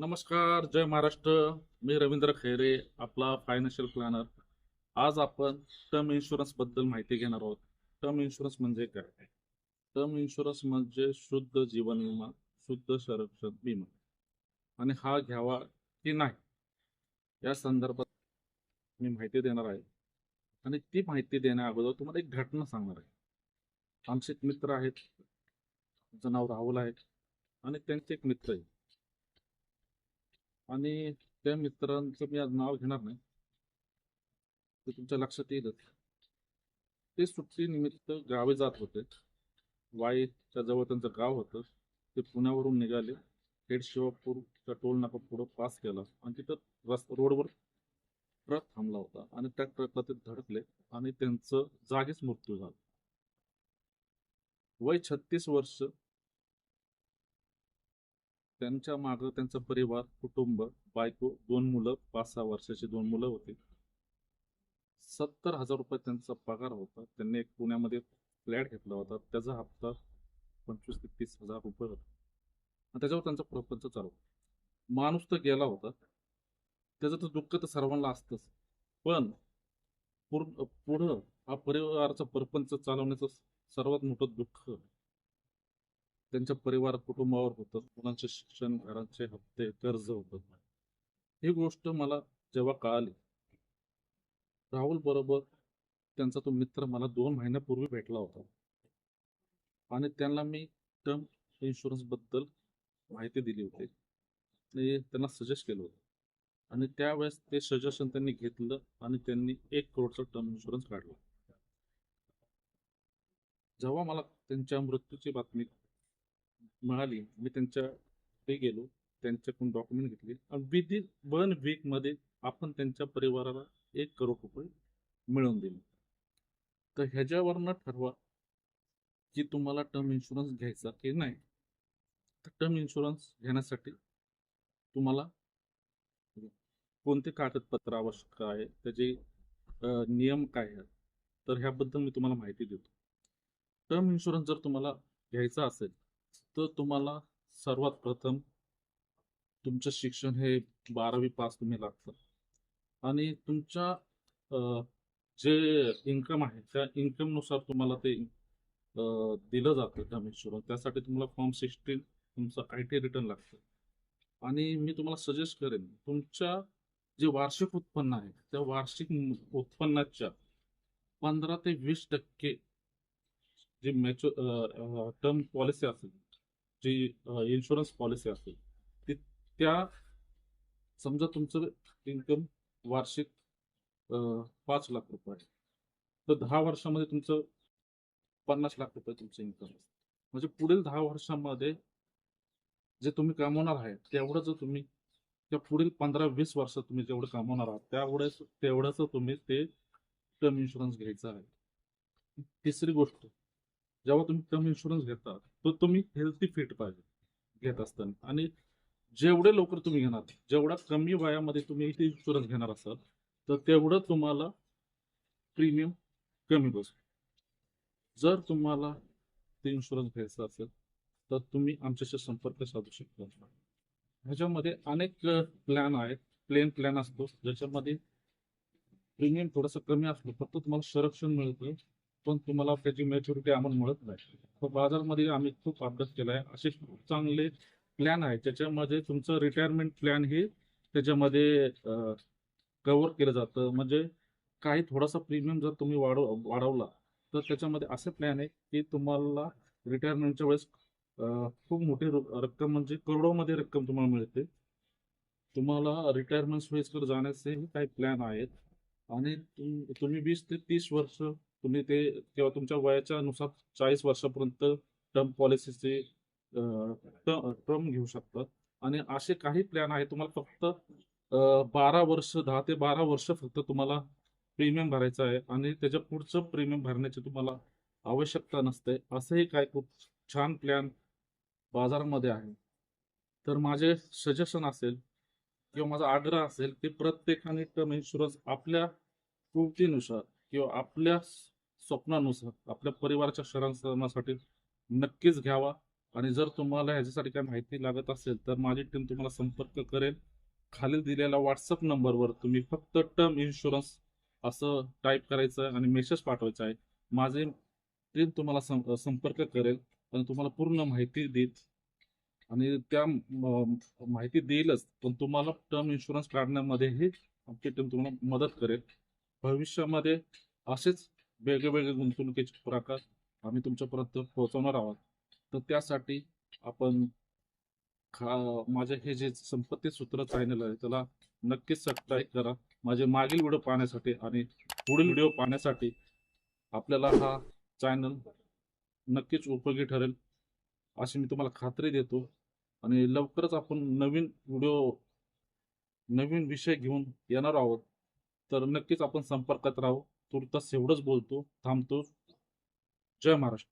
नमस्कार जय महाराष्ट्र. मी रवींद्र खैरे आपला financial planar आज आपण टर्म इन्शुरन्सबद्दल माहिती घेणार आहोत. टर्म इन्शुरन्स म्हणजे काय? टर्म इन्शुरन्स म्हणजे शुद्ध जीवन विमा शुद्ध संरक्षण विमा. आणि हा घ्यावा की नाही? या संदर्भात मी माहिती देणार आहे. आणि ती माहिती देण्या अगोदर तुम्हाला एक घटना सांगणार आहे. आमचे एक मित्र आहेत. त्यांचं नाव राहुल आहे. आणि त्यांचे एक मित्र आहे. आणि त्या मित्रांचं मी आज नाव घेणार नाही. ते तुमच्या लक्षात येईलच. ते सुट्टीनिमित्त गावी जात होते. वाईच्या जवळ त्यांचं गाव होतं. ते पुण्यावरून निघाले. खेड शिवापूरचा टोल नाका पुढं पास केला आणि तिथं रस्ता रोडवर ट्रक थांबला होता आणि त्या ट्रकला ते धडकले आणि त्यांचं जागीच मृत्यू झाला. वय छत्तीस वर्ष त्यांच्या मागं त्यांचा परिवार कुटुंब बायको दोन मुलं पाच सहा वर्षाची दोन मुलं होती. सत्तर हजार रुपये त्यांचा पगार होता. त्यांनी एक पुण्यामध्ये फ्लॅट घेतला होता. त्याचा हप्ता पंचवीस ते तीस हजार रुपये होता. आणि त्याच्यावर त्यांचा प्रपंच चालू माणूस तर गेला होता. त्याचं तर दुःख तर सर्वांना असतंच. पण पुढं हा परिवाराचा परपंच चालवण्याचं सर्वात मोठं दुःख त्यांच्या परिवार कुटुंबावर होतं. मुलांचे शिक्षण घरांचे हप्ते कर्ज होतं. ही गोष्ट मला जेव्हा कळाली राहुल बरोबर त्यांचा तो मित्र मला दोन महिन्यापूर्वी भेटला होता. आणि त्यांना मी टर्म इन्शुरन्सबद्दल माहिती दिली होती. आणि त्यांना सजेस्ट केलं होतं. आणि त्यावेळेस ते सजेशन त्यांनी घेतलं आणि त्यांनी एक करोडचा टर्म इन्शुरन्स काढला. जेव्हा मला त्यांच्या मृत्यूची बातमी मिळाली मी त्यांच्या ते गेलो त्यांच्याकडून डॉक्युमेंट घेतले आणि विदिन वन वीकमध्ये आपण त्यांच्या परिवाराला एक करोड रुपये मिळवून दिले. तर ह्याच्यावरनं ठरवा की तुम्हाला टर्म इन्शुरन्स घ्यायचा की नाही. तर टर्म इन्शुरन्स घेण्यासाठी तुम्हाला कोणते कागदपत्र आवश्यक आहे त्याचे नियम काय आहेत तर ह्याबद्दल मी तुम्हाला माहिती देतो. टर्म इन्शुरन्स जर तुम्हाला घ्यायचा असेल तर तुम्हाला सर्वात प्रथम तुमचं शिक्षण हे बारावी पास तुम्ही लागतं. आणि तुमच्या जे इन्कम आहे त्या इन्कमनुसार तुम्हाला ते दिलं जातं टर्म इन्शुरन्स त्यासाठी तुम्हाला फॉर्म सिक्स्टीन तुमचं आय टी रिटर्न लागतं. आणि मी तुम्हाला सजेस्ट करेन तुमच्या जे वार्षिक उत्पन्न आहे त्या वार्षिक उत्पन्नाच्या पंधरा ते वीस टक्के जी मॅच्युअर टर्म पॉलिसी असेल जी इन्शुरन्स पॉलिसी असेल ती त्या समजा तुमचं इन्कम वार्षिक पाच लाख रुपये आहे. तर दहा वर्षामध्ये तुमचं पन्नास लाख रुपये तुमचं इन्कम असतं म्हणजे पुढील दहा वर्षामध्ये जे तुम्ही कमवणार आहे तेवढं जर तुम्ही त्या पुढील पंधरा वीस वर्षात तुम्ही जेवढं कमवणार आहात त्यावेळेस तेवढंच तुम्ही ते टर्म इन्शुरन्स घ्यायचं आहे. तिसरी गोष्ट जेव्हा तुम्ही टर्म इन्शुरन्स घेता तो तुम्ही हेल्थी फिट पाहिजे घेत असताना. आणि जेवढे लवकर तुम्ही घेणार जेवढा कमी वयामध्ये तुम्ही इन्शुरन्स घेणार असाल तर तेवढं तुम्हाला प्रीमियम कमी बसेल जर तुम्हाला ते इन्शुरन्स घ्यायचा असेल तर तुम्ही आमच्याशी संपर्क साधू शकता. ह्याच्यामध्ये अनेक प्लॅन आहेत. प्लेन प्लॅन असतो. ज्याच्यामध्ये प्रीमियम थोडंसं कमी असलं फक्त तुम्हाला संरक्षण मिळतं. पण तुम्हाला त्याची मॅच्युरिटी आम्हाला मिळत नाही. बाजारमध्ये आम्ही खूप अभ्यास केला आहे. असे खूप चांगले प्लॅन आहे त्याच्यामध्ये तुमचं रिटायरमेंट प्लॅन हे त्याच्यामध्ये कव्हर केलं जातं. म्हणजे काही थोडासा प्रीमियम जर तुम्ही वाढव वाढवला तर त्याच्यामध्ये असे प्लॅन आहे की तुम्हाला रिटायरमेंटच्या वेळेस खूप मोठी रक्कम म्हणजे करोडोमध्ये रक्कम तुम्हाला मिळते. तुम्हाला रिटायरमेंट सोयीस्कर जाण्याचे काही प्लॅन आहेत. आणि तुम्ही वीस ते तीस वर्ष तुम्ही ते किंवा तुमच्या वयाच्या नुसार चाळीस वर्षापर्यंत टर्म पॉलिसीचे टर्म घेऊ शकता. आणि असे काही प्लॅन आहे तुम्हाला फक्त बारा वर्ष दहा ते बारा वर्ष फक्त तुम्हाला प्रीमियम भरायचं आहे. आणि त्याच्या पुढचं प्रीमियम भरण्याची तुम्हाला आवश्यकता नसते. असेही काय खूप छान प्लॅन बाजारामध्ये आहे. तर माझे सजेशन असेल किंवा माझा आग्रह असेल की प्रत्येकाने टर्म इन्शुरन्स आपल्या कृतीनुसार किंवा आपल्या स्वप्नानुसार आपल्या परिवाराच्या शरणसाठी नक्कीच घ्यावा. आणि जर तुम्हाला ह्याच्यासाठी काही माहिती लागत असेल तर माझी टीम तुम्हाला संपर्क करेल. खाली दिलेल्या व्हॉट्सअप नंबरवर तुम्ही फक्त टर्म इन्शुरन्स असं टाईप करायचं आहे आणि मेसेज पाठवायचा आहे. माझे टीम तुम्हाला सं संपर्क करेल आणि तुम्हाला पूर्ण माहिती देईल. आणि त्या माहिती देईलच पण तुम्हाला टर्म इन्शुरन्स काढण्यामध्येही आमची टीम तुम्हाला मदत करेल. भविष्यामध्ये असेच वेगवेगळे गुंतवणुकीचे प्रकार आम्ही तुमच्यापर्यंत पोहोचवणार आहोत. तर त्यासाठी आपण खा माझे हे जे संपत्ती सूत्र चॅनल आहे त्याला नक्कीच सबस्क्राईब करा. माझे मागील व्हिडिओ पाहण्यासाठी आणि पुढील व्हिडिओ पाहण्यासाठी आपल्याला हा चॅनल नक्कीच उपयोगी ठरेल अशी मी तुम्हाला खात्री देतो. आणि लवकरच आपण नवीन व्हिडिओ नवीन विषय घेऊन येणार आहोत. तर नक्कीच आपण संपर्कात राहू. तुर्तास एवढंच बोलतो थांबतो. जय महाराष्ट्र.